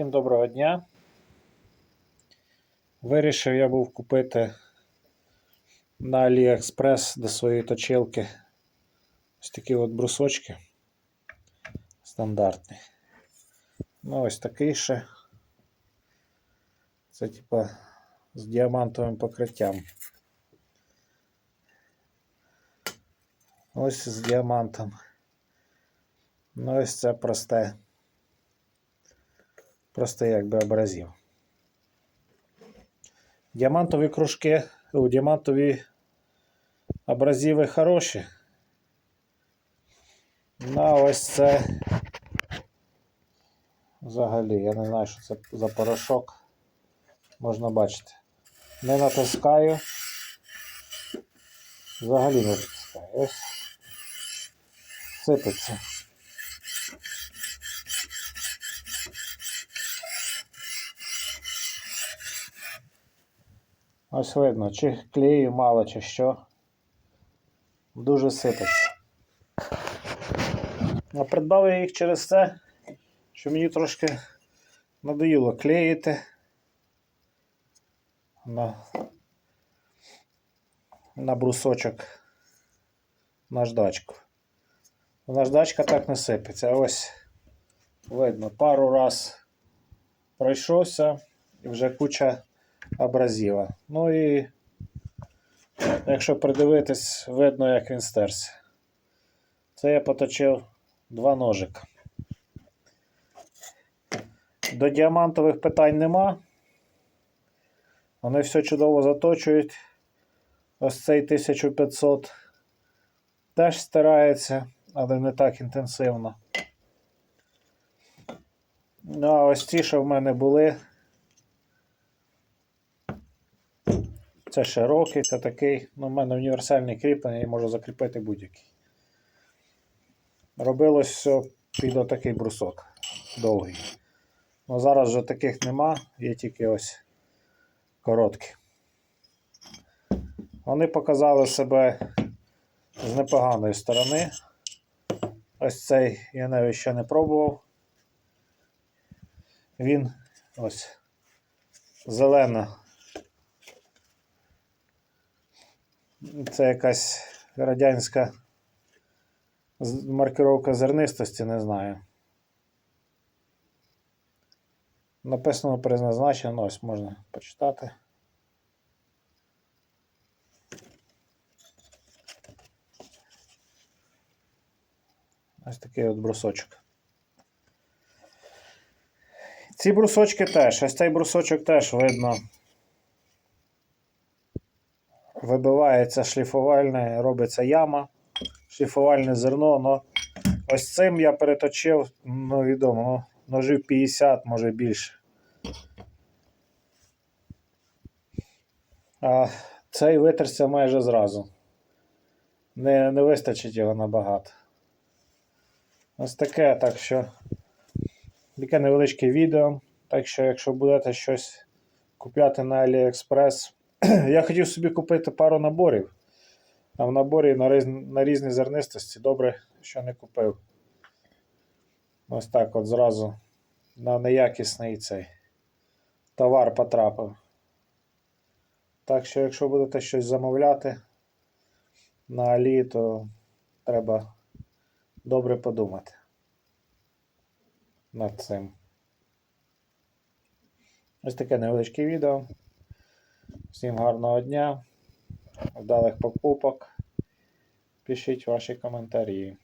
Всім доброго дня. Вирішив я був купити на AliExpress до своєї точилки ось такі от брусочки стандартні. Ну, ось такий ще. Це типа з діамантовим покриттям. Ось з діамантом. Ну, ось це просте. Просто якби абразив. Діамантові кружки, о, діамантові абразиви хороші. Ну, а ось це взагалі, я не знаю, що це за порошок. Можна бачити. Не натискаю. Взагалі не натискаю. Ось сипеться. Ось видно, чи клею мало, чи що. Дуже сипеться. А придбав я їх через це, що мені трошки надоїло клеїти на, на брусочок наждачку. Наждачка так не сипеться. Ось видно, пару раз пройшовся і вже куча абразива. Ну і якщо придивитись, видно, як він стерся. Це я поточив два ножика. До діамантових питань нема. Вони все чудово заточують. Ось цей 1500 теж стирається, але не так інтенсивно. Ну, а ось ті, що в мене були. Це широкий, це такий. Ну, в мене універсальне кріплення, я можу закріпити будь-який. Робилось все під отакий брусок довгий. Ну, зараз вже таких нема, є тільки ось короткі. Вони показали себе з непоганої сторони. Ось цей я навіть ще не пробував. Він ось зелена. Це якась радянська маркировка зернистості, не знаю. Написано призначено, ось можна почитати. Ось такий от брусочок. Ці брусочки теж. Ось цей брусочок теж видно. Вибивається шліфувальне, робиться яма, шліфувальне зерно. Но ось цим я переточив, ну відомо, ну, ножів 50, може більше. А цей витерся майже зразу. Не, не вистачить його набагато. Ось таке, так що таке невеличке відео. Так що, якщо будете щось купляти на AliExpress, я хотів собі купити пару наборів. А в наборі на, різ... на різні зернистості добре, що не купив. Ось так от зразу на неякісний цей товар потрапив. Так що, якщо будете щось замовляти на Алі, то треба добре подумати над цим. Ось таке невеличке відео. Всім гарного дня, вдалих покупок. Пишіть ваші коментарі.